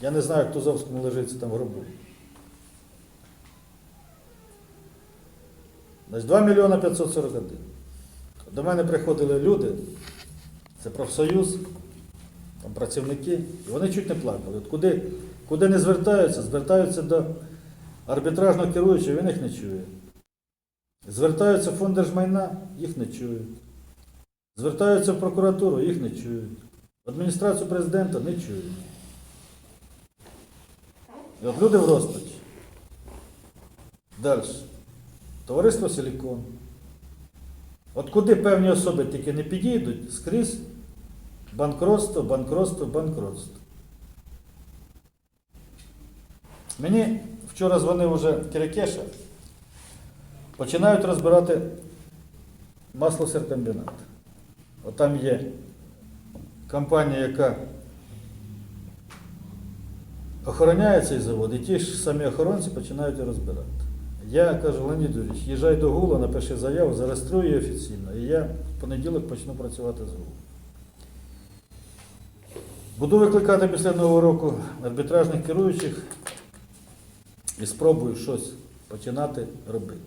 Я не знаю, хто Зовському лежиться там в гробу. Значить, 2 мільйона 541. До мене приходили люди, це профсоюз, там працівники, і вони чуть не плакали. От куди, куди не звертаються, звертаються до арбітражного керуючого, він їх не чує. Звертаються в фонд держмайна, їх не чують. Звертаються в прокуратуру, їх не чують. В адміністрацію президента не чують. І от люди в розпачі. Далі. Товариство Силікон. От куди певні особи тільки не підійдуть, скрізь банкротство, банкротство, банкротство. Мені вчора дзвонив уже Кирикеша, починають розбирати маслосеркомбінат. От там є компанія, яка охороняє цей завод, і ті ж самі охоронці починають розбирати. Я кажу, Леонід Юрійович, їжджай до Гула, напиши заяву, зареєструй її офіційно, і я в понеділок почну працювати з Гулом. Буду викликати після Нового року арбітражних керуючих і спробую щось починати робити.